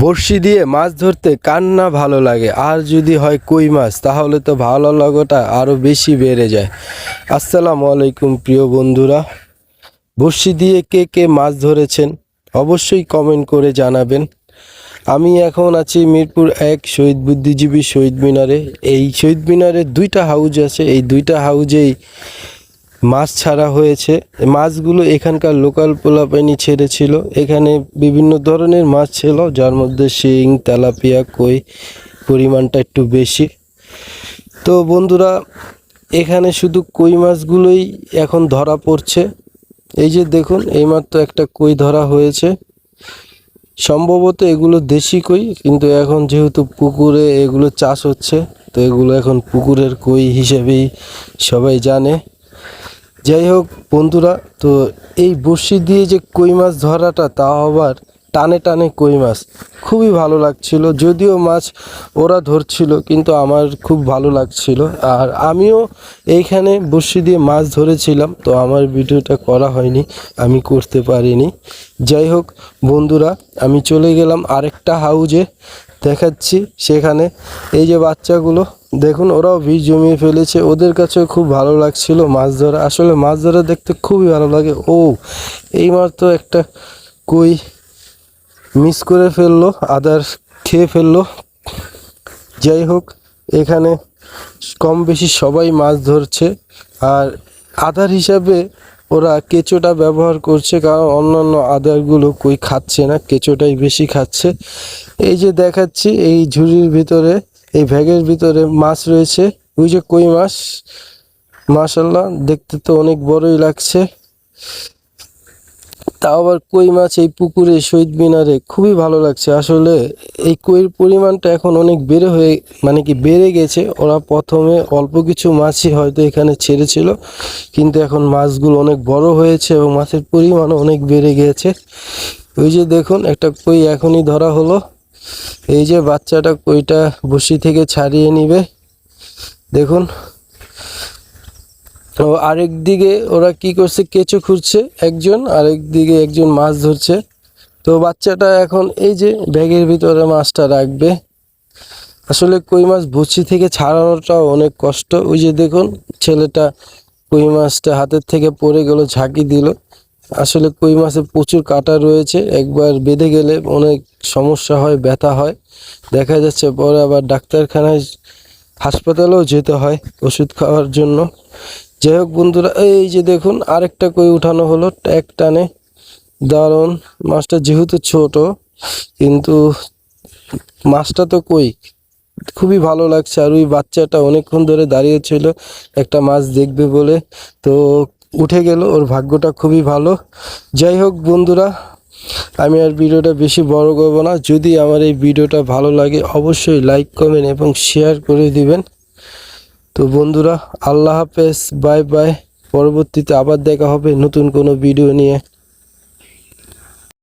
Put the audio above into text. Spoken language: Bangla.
বড়শি দিয়ে মাছ ধরতে কার না ভালো লাগে। আর যদি হয় কই মাছ, তাহলে তো ভালো লাগাটা আরও বেশি বেড়ে যায়। আসসালামু আলাইকুম প্রিয় বন্ধুরা, বড়শি দিয়ে কে কে মাছ ধরেছেন অবশ্যই কমেন্ট করে জানাবেন। আমি এখন আছি মিরপুর এক শহীদ বুদ্ধিজীবী শহীদ মিনারে। এই শহীদ মিনারে দুইটা হাউজ আছে। এই দুইটা হাউজেই মাছ ছাড়া হয়েছে। মাছগুলো এখানকার লোকাল পোলাপাইনি ছেড়েছিল। এখানে বিভিন্ন ধরনের মাছ ছিল, যার মধ্যে শিং, তেলাপিয়া, কই পরিমাণটা একটু বেশি। তো বন্ধুরা, এখানে শুধু কই মাছগুলোই এখন ধরা পড়ছে। এই যে দেখুন, এইমাত্র একটা কই ধরা হয়েছে। সম্ভবত এগুলো দেশি কই, কিন্তু এখন যেহেতু পুকুরে এগুলো চাষ হচ্ছে, তো এগুলো এখন পুকুরের কই হিসেবেই সবাই জানে। যাই হোক, বন্ধুরা, তো এই বড়শি দিয়ে যে কই মাছ ধরাটা, তা আবার টানে টানে কই মাছ। খুবই ভালো লাগছিল, যদিও মাছ ওরা ধরছিল, কিন্তু আমার খুব ভালো লাগছিল। আর আমিও এইখানে বড়শি দিয়ে মাছ ধরেছিলাম, তো আমার ভিডিওটা করা হয়নি, আমি করতে পারিনি। যাই হোক, বন্ধুরা, আমি চলে গেলাম আরেকটা হাউজে দেখাচ্ছি সেখানে। এই যে বাচ্চাগুলো দেখুন, ওরাও বীজ জমিয়ে ফেলেছে। ওদের কাছেও খুব ভালো লাগছিল মাছ ধরা। আসলে মাছ ধরা দেখতে খুবই ভালো লাগে। ও, এইমাত্র একটা কই মিস করে ফেলল, আদার খেয়ে ফেলল। যাই হোক, এখানে কম বেশি সবাই মাছ ধরছে। আর আদার হিসাবে ওরা কেঁচোটা ব্যবহার করছে, কারণ অন্যান্য আদারগুলো কই খাচ্ছে না, কেঁচোটাই বেশি খাচ্ছে। এই যে দেখাচ্ছি, এই ঝুড়ির ভিতরে এই ব্যাগের ভিতরে মাছ রয়েছে। ওই যে কই মাছ? মাশাল্লাহ দেখতে তো অনেক বড়ই লাগছে। তাও আবার কই মাছ এই পুকুরে, শহীদ মিনারে? খুবই ভালো লাগছে। আসলে এই কইয়ের পরিমাণটা এখন অনেক বেড়ে হয়ে মানে কি বেড়ে গেছে। ওরা প্রথমে অল্প কিছু মাছই হয়তো এখানে ছেড়েছিল, কিন্তু এখন মাছগুলো অনেক বড় হয়েছে এবং মাছের পরিমাণও অনেক বেড়ে গিয়েছে ওই যে দেখুন, একটা কই এখনই ধরা হলো। এই যে বাচ্চাটা কইটা বসি থেকে ছাড়িয়ে নিবে। দেখুন। তো আরেক দিকে ওরা কি করছে, কেঁচো খুঁড়ছে একজন, আরেক দিকে একজন মাছ ধরছে। তো বাচ্চাটা এখন এই যে ব্যাগের ভিতরে মাছটা রাখবে। আসলে কই মাছ বসি থেকে ছাড়ানোটাও অনেক কষ্ট। ওই যে দেখুন, ছেলেটা কই মাছটা হাতের থেকে পড়ে গেল, ঝাঁকি দিল। আসলে কই মাছে প্রচুর কাটা রয়েছে, একবার বেঁধে গেলে অনেক সমস্যা হয়, ব্যথা হয়। দেখা যাচ্ছে পরে আবার ডাক্তারখানায় হাসপাতালেও যেতে হয় ওষুধ খাওয়ার জন্য। যাই হোক বন্ধুরা, এই যে দেখুন, আরেকটা কই উঠানো হলো এক টানে। দারুণ, মাছটা যেহেতু ছোট, কিন্তু মাছটা তো কই, খুবই ভালো লাগছে। আর ওই বাচ্চাটা অনেকক্ষণ ধরে দাঁড়িয়ে ছিল, একটা মাছ দেখবে বলে। তো উঠে গেল, ওর ভাগ্যটা খুবই ভালো। যাই হোক বন্ধুরা, আমি আর ভিডিওটা বেশি বড় করব না। যদি আমার এই ভিডিওটা ভালো লাগে, অবশ্যই লাইক কমেন্ট এবং শেয়ার করে দিবেন। তো বন্ধুরা, আল্লাহ হাফেজ বাই বাই পরবর্তীতে আবার দেখা হবে নতুন কোনো ভিডিও নিয়ে।